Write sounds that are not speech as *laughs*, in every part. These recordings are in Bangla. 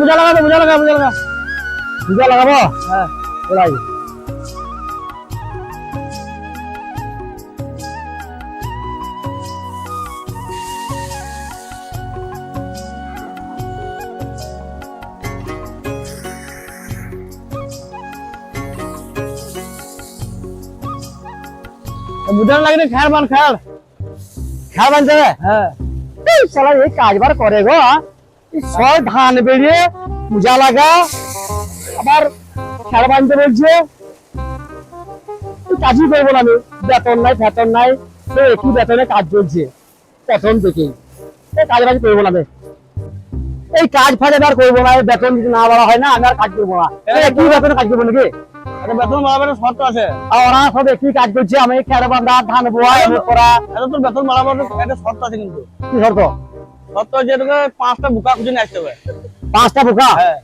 বুঝা লাগাবো বুঝা লাগা বুঝা লাগা। বুঝা লাগাবো? হ্যাঁ। ওলাই। বুঝার লাগে খেয়াল বান খেয়াল। খেয়াল বানতে হ্যাঁ। এই শালা এই কাজ করে গো সব ধান বেরিয়ে পূজা লাগা আবার বানতে বলছে এই কাজই করব না আমি বেতন নাই ফেতন নাই তো বেতনে কাজ চলছে প্রথম থেকেই। কাজ বাজ করব না এই কাজ ফাজ আর করব না বেতন যদি না বলা হয় না আমি আর কাজ করব না। একই বেতনে কাজ করব নাকি? বেতন বাড়াবার শর্ত আছে। আর ওরা সব একই কাজ করছে আমি খেয়াল বান্ধা ধান বোয়া করা। বেতন বাড়াবার একটা শর্ত আছে কিন্তু। কি শর্ত? পাঁচটা বুকা খুঁজে নিয়ে আসতে হবে। পাঁচটা বোকা? হ্যাঁ।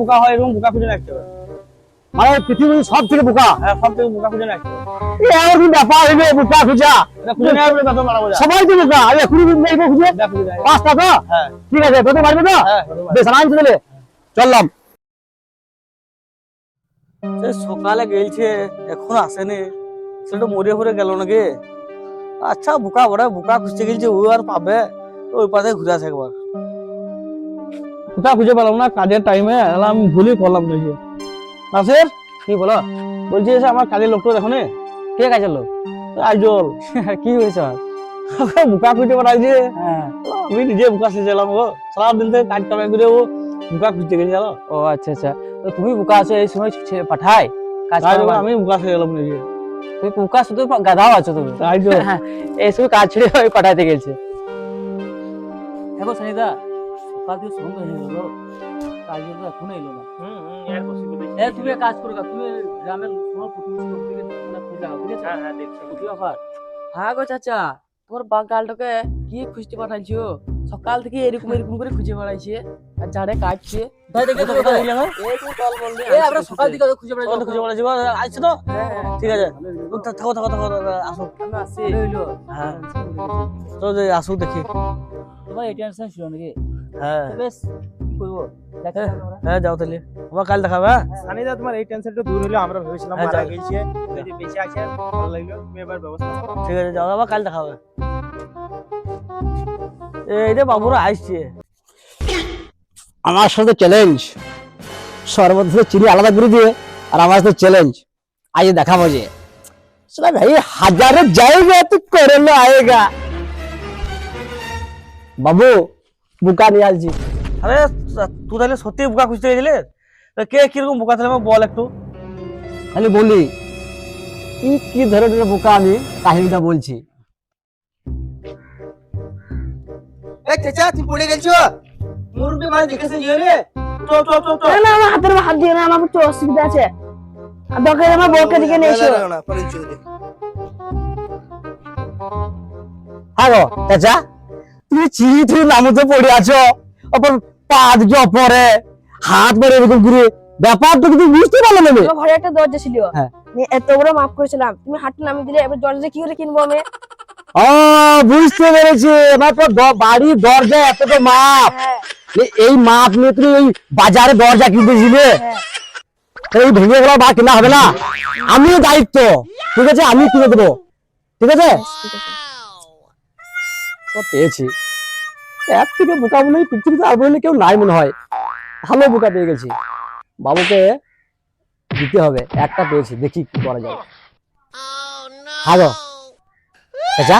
বুকা হয় এবং বুকা খুঁজে নিয়ে আসতে হবে। মানে পৃথিবীর সব থেকে বোকা? হ্যাঁ সব থেকে বুকা খুঁজে নিয়ে এমন ব্যাপার হইবে বোকা খুঁজা? এটা খুঁজে নেওয়ার পরে বেতন বাড়াবো যা সবাই তো বোকা। আমি এখনই নেইব খুঁজে? খুঁজে পাঁচটা তো? হ্যাঁ। ঠিক আছে তোকে পারবে তো? হ্যাঁ। বেশ চললাম। সে সকালে গেলছে এখন আসেনি। সেটা মরে ফরে গেল নাকি? আচ্ছা বোকা বড় বোকা খুঁজতে গেলছে ও আর পাবে। ওই পাশে ঘুরে আসে একবার। কোথাও খুঁজে পেলাম না কাজের টাইমে আমি ভুলই করলাম দেখি নাসের কি বলো? বলছি এসে আমার কাজের লোকটা দেখো নে? কে কাজের লোক? আইজল। *laughs* কি হয়েছে? বুকা খুঁজে পাঠাইছে হ্যাঁ। আমি নিজে বুকা সেজেলাম গো। সারা দিন থেকে কাজ কামাই করে ও বুকা খুঁজতে গেছে জানো? ও আচ্ছা আচ্ছা। তো তুমি বুকা আছো এই সময় পাঠায় কাজ আমি বুকা সেজেলাম নিজে তুমি বুকা শুধু গাধাও আছো তুমি। *laughs* এই সময় কাজ ছেড়ে পাঠাইতে গেছে। দেখো সানিদা সকাল থেকে সন্ধ্যা হয়ে গেল কাজ তো এখনও এলো না হ্যাঁ তুমি কাজ করো তুমি গ্রামের তোমার প্রতিবেশী? হ্যাঁ গো চাচা তোর বাগালটাকে কি খুঁজতে পাঠাইছো সকাল থেকে এরকম এরকম করে খুঁজে বেড়াইছে আর যারে কাটছে আমরা সকাল থেকে খুঁজে খুঁজে পাঠাইছে গো? তো? হ্যাঁ, হ্যাঁ। ঠিক আছে। থাকো থাকো থাকো আসো। আমরা আসি। ভালো হইল। হ্যাঁ। তো আসুক দেখি। তোমার এই ছিল নাকি? হ্যাঁ। বেশ করব হ্যাঁ। হ্যাঁ যাও তাহলে। আবার কাল দেখাবে হ্যাঁ? সানিদা তোমার এই টেনশনটা দূর হলো আমরা ভেবেছিলাম হ্যাঁ, মারা গেছে। এই বেঁচে আছে ভালো লাগল তুমি এবার ব্যবস্থা ঠিক আছে যাও আবার কাল দেখাবে এই রে বাবুরা আসছে। আমার সাথে চ্যালেঞ্জ থেকে চিনি আলাদা করে দিয়ে আর আমার সাথে চ্যালেঞ্জ আজ দেখাবো যে ভাই হাজারে জায়গা তো করে আয়েগা। বাবু বুকা নিয়ে আসছি। আরে তুই তাহলে সত্যি বোকা খুঁজতে গেছিলে? তা কে কীরকম বোকা তাহলে বল একটু। খালি বলি কি কি ধরনের বোকা আমি কাহিনীটা বলছি। এই চাচা তুমি পড়ে গেছো? মুরগি মানে দেখেছে জিওলে তো তো তো তো। না আমার হাতের হাত দিয়ে না আমার একটু অসুবিধা আছে। আর দরকার আমার বউকে দিকে নিয়ে এসো। হ্যাঁ গো চাচা তুমি তুমি নামতে পড়ে আছো। অপর পা দুটো পরে হাত পরে এরকম ঘুরে ব্যাপার তো কিন্তু বুঝতে পারল না আমি। ঘরে একটা দরজা ছিল। হ্যাঁ। এত বড় মাফ করেছিলাম। তুমি হাতটা নামিয়ে দিলে এবার দরজা কি করে কিনবো আমি? ও বুঝতে পেরেছি। এবার তো বাড়ির দরজা এত তো মাপ। হ্যাঁ। এই মাপ নিয়ে তুমি ওই বাজারে দরজা কিনতেছিলে হ্যাঁ। এই ভেঙে গেল বা কেনা হবে না। আমিও দায়িত্ব। ঠিক আছে? আমি কিনে দেবো। ঠিক আছে? পেয়েছি। এক থেকে বোকা বলে এই পৃথিবীতে আর বলে কেউ নাই মনে হয়। ভালো বোকা পেয়ে গেছি। বাবুকে দিতে হবে। একটা পেয়েছি। দেখি কি করা যায়। হ্যালো আচ্ছা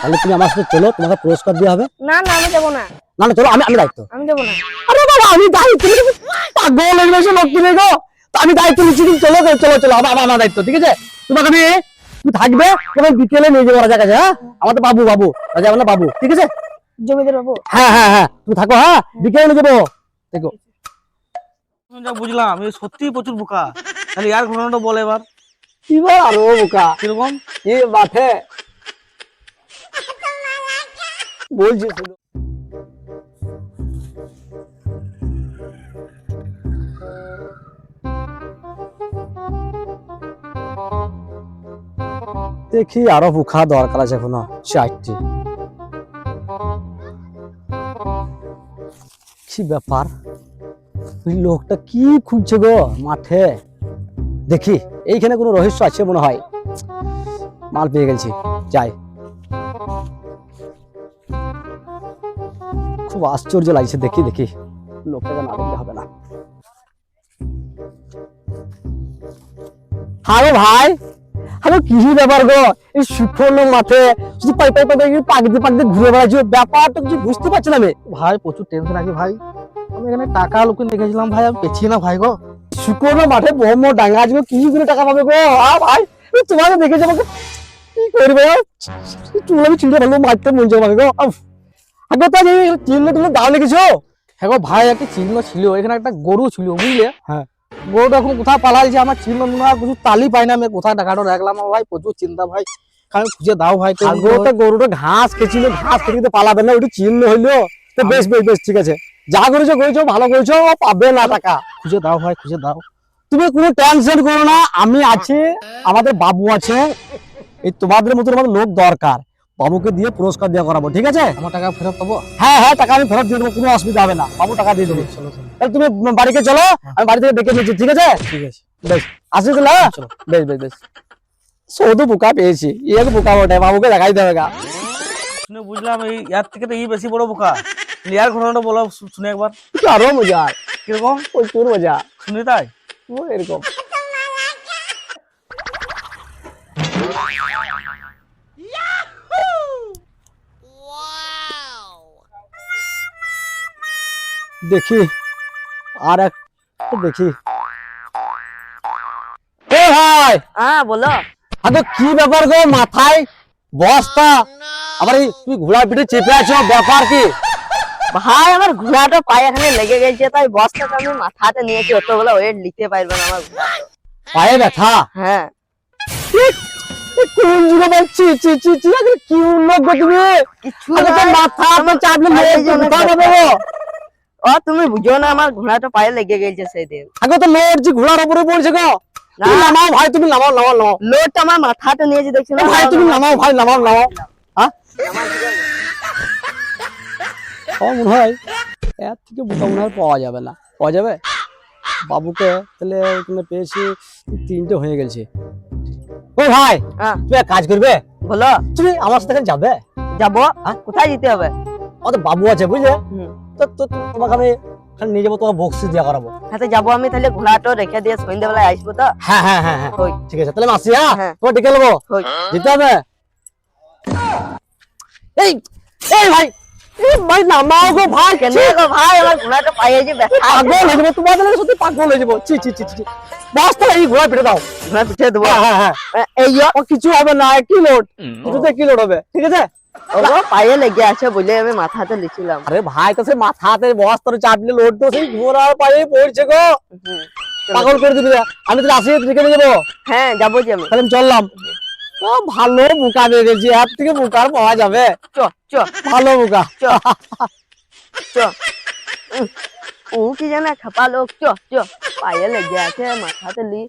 তাহলে তুমি আমার সাথে চলো তোমাকে পুরস্কার দেওয়া হবে। না না আমি যাব না। না না চলো আমি আমি দায়িত্ব। আমি যাব না। আরে বাবা আমি দায়িত্ব। পাগল হয়ে গেছে লোক কিনে গো। আমি দায়িত্ব নিচ্ছি তুমি চলো চলো চলো আমার আমার দায়িত্ব ঠিক আছে? তোমাকে আমি তুমি থাকবে তোমার বিকেলে নিয়ে যাব রাজা কাছে হ্যাঁ? আমাদের বাবু বাবু রাজা আমার বাবু ঠিক আছে? জমিদার বাবু। হ্যাঁ হ্যাঁ হ্যাঁ তুমি থাকো হ্যাঁ? বিকেলে নিয়ে যাব। দেখো। যা বুঝলাম এই সত্যি প্রচুর বোকা। তাহলে ইয়ার ঘটনাটা বল এবার। এবার আরও বোকা? কীরকম? এ মাঠে বলছি শুধু। দেখি আরও বোকা দরকার আছে এখনও, চারটি। কি ব্যাপার? ওই লোকটা কি খুঁজছে গো মাঠে? দেখি, এইখানে কোনো রহস্য আছে মনে হয়। মাল পেয়ে গেছি, যাই। খুব আশ্চর্য লাগছে, দেখি দেখি। লোকটাকে না দেখলে হবে না। হ্যালো ভাই! হ্যালো কি ব্যাপার গো? এই শুকনো মাঠে শুধু পাই পাই পাই পাগিতে পাগিতে ঘুরে বেড়াচ্ছি ব্যাপারটা কিছু বুঝতে পারছি না ভাই, প্রচুর টেনশন আছে ভাই। আমি এখানে টাকা লোকে দেখেছিলাম ভাই, আমি পেছি না ভাই গো। শুকনো মাঠে বহম ডাঙ্গা আজকে কি করে টাকা পাবে গো? আ, ভাই তোমাকে দেখে যাব কি করবে চুল আমি চিন্তা ভালো মারতে মন যাব গো। আগে তো চিহ্ন তুমি হ্যাঁ ভাই একটা চিহ্ন ছিল এখানে একটা গরু ছিল বুঝলে? হ্যাঁ। গরুটা এখন কোথায় পালাইছে আমার চিহ্ন না কিছু তালি পাই না আমি কোথায় টাকাটা রাখলাম ভাই প্রচুর চিন্তা ভাই। আমি খুঁজে দাও ভাই তো গরুটা ঘাস ঘাস খেতে পালাবে না ওটা চিহ্ন হইল। তো বেশ বেশ বেশ ঠিক আছে। যা করেছ করেছ ভালো করেছ পাবে না টাকা। খুঁজে দাও ভাই খুঁজে দাও। তুমি কোনো টেনশন করো না আমি আছি আমাদের বাবু আছে। এই তোমাদের মতো লোক দরকার। বাবুকে দিয়ে পুরস্কার দেওয়া করাবো ঠিক আছে? আমার টাকা ফেরত পাবো? হ্যাঁ হ্যাঁ টাকা আমি ফেরত দিয়ে দেবো কোনো অসুবিধা হবে না। বাবু টাকা দিয়ে দেবো। তাহলে তুমি বাড়িতে চলো আমি বাড়ি থেকে ডেকে নিচ্ছি ঠিক আছে? ঠিক আছে। বেশ আসি তাহলে হ্যাঁ? বেশ বেশ বেশ। শুধু বোকা পেয়েছি এক বোকা ওঠে বাবুকে দেখাই দেবে গা। শুনে বুঝলাম এই ইয়ার থেকে তো ই বেশি বড় বোকা। ইয়ার ঘটনাটা বলো শুনে একবার। আরও মজা। কীরকম? প্রচুর মজা। শুনে তাই? ও এরকম। দেখি। আর এক দেখি। এ ভাই! হ্যাঁ বলো। আগে কি ব্যাপার গো মাথায়? বস্তা। আবার এই তুমি ঘোড়া পিঠে চেপে আছো ব্যাপার কি? ভাই আমার ঘোড়াটা পায়ে এখানে লেগে গেছে তাই বস্তাটা আমি মাথাতে নিয়েছি অতগুলো ওয়েট লিখতে পারবে না আমার পায়ে ব্যথা? হ্যাঁ। কোন যুগে বলছি চি চি চি কি উন্নত তুমি? কিছু তো। মাথা তো চাপলে মেরে। যাবে ও তুমি বুঝো না আমার ঘোড়াটা পায়ে লেগে গেছে সেদিন আগে তো লড়ছি ঘোড়ার উপরে পড়ছে গো তুমি না। নামাও ভাই তুমি নামাও নামাও নামাও। লোডটা আমার মাথাতে নিয়েছি দেখছি না ভাই তুমি নামাও ভাই নামাও নামাও। হ্যাঁ মনে হয় এর থেকে বোকা মনে হয় পাওয়া যাবে না পাওয়া যাবে? বাবুকে তাহলে পেয়েছি তিনটে হয়ে গেছে ও ভাই হ্যাঁ তুমি এক কাজ করবে? বলো। তুমি আমার সাথে যাবে? যাব। হ্যাঁ? কোথায় যেতে হবে? আমাদের বাবু আছে বুঝলে? হুম। তো তো তো তোমাকে আমি এখানে নিয়ে যাব তোমার বক্সি দেওয়া করাবো। হাতে যাব আমি তাহলে ঘোড়াটা রেখে দিয়ে সন্ধ্যেবেলায় আসব তো? হ্যাঁ হ্যাঁ হ্যাঁ হ্যাঁ। ওই ঠিক আছে তাহলে আমি হ্যাঁ? হ্যাঁ। তোমার ডেকে নেব? যেতে হবে? এই এই ভাই ভাই নামাও গো ভাই কেন গো ভাই আমার ঘোড়াটা পায়ে যে পাগল হয়ে যাব তোমাদের লাগে সত্যি পাগল হয়ে যাব। ছি ছি ছি ছি বাস্তা এই ঘোড়া পিঠে দাও। ঘোড়া পিঠে দেবো? হ্যাঁ হ্যাঁ হ্যাঁ। এই কিছু হবে না কি লোড কিছুতে কি লোড হবে। ঠিক আছে? ওগো পায়ে লেগে আছে বলে আমি মাথাতে লিখিলাম আরে ভাই তো সেই মাথাতে বস্তার চাপলে লোড তো সেই ঘোড়ার পায়ে পড়ছে গো হুম। পাগল করে দিবি আমি তাহলে আসি রেখে নিয়ে যাব হ্যাঁ যাব যে আমি তাহলে আমি চললাম ও, ভালো বোকা দিয়ে গেছি এর থেকে বোকার পাওয়া যাবে চ চ ভালো বোকা চ চ উহ, ও কি জানে খাপা লোক চ চ পায়ে লেগে আছে মাথাতে লি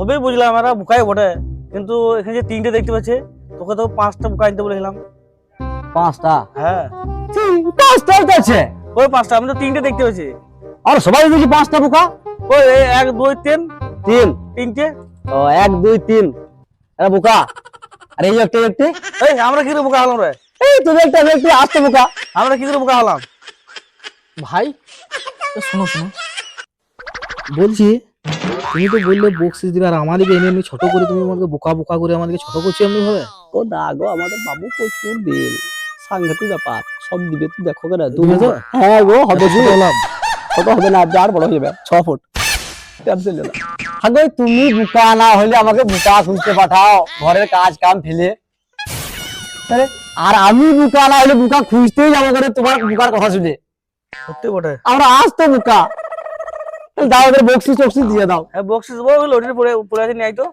সবই বুঝলাম আমরা বুকাই বটে। কিন্তু এখানে যে তিনটে দেখতে পাচ্ছে তোকে তো পাঁচটা বুকা আনতে বলেছিলাম পাঁচটা? হ্যাঁ। পাঁচটাই তো আছে। ওই পাঁচটা আমি তো তিনটে দেখতে পাচ্ছি। আর সবাই দেখি পাঁচটা বোকা? ওই এক দুই তিন। তিন? তিনটে। ও এক দুই তিন। আরে বোকা? আরে এই একটা একটি এই আমরা কি বোকা হলাম রে? এই তুমি একটা একটি আসতে বোকা। আমরা কি বোকা হলাম? ভাই শোনো শোনো। বলছি তুমি তো বললে বক্সিস দিবে আর আমাদেরকে এনে এমনি ছোট করে তুমি আমাদেরকে বোকা বোকা করে আমাদেরকে ছোট করছ এমনি ভাবে ও না গো আমাদের বাবু প্রচুর দিন সাংঘাতিক ব্যাপার সব দিবে তুমি দেখো কেন তুমি তো? হ্যাঁ গো হবে ছোট হলাম ছোট হবে না আর বড় হয়ে যাবে ছ ফুট। টেনশন তুমি বুকা না হলে আমাকে বুকা খুঁজতে পাঠাও ঘরের কাজ কাম ফেলে। আরে, আর আমি বুকা না হলে বুকা খুঁজতেই যাব করে তোমার বুকার কথা শুনে? সত্যি বটে। আমরা আজ তো বুকা। দাও ওদের বক্সিস টক্সিস দিয়ে দাও। হ্যাঁ বক্সিস বউ লটির পরে পরে আছে নিয়ে তো?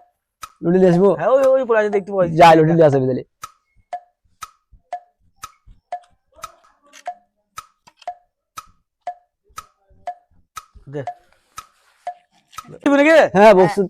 লুটি দিয়ে আসব? হ্যাঁ ওই ওই পরে আছে দেখতে পাচ্ছি যাই লুটি দিয়ে আসবে তাহলে দে। হ্যাঁ বক্সিস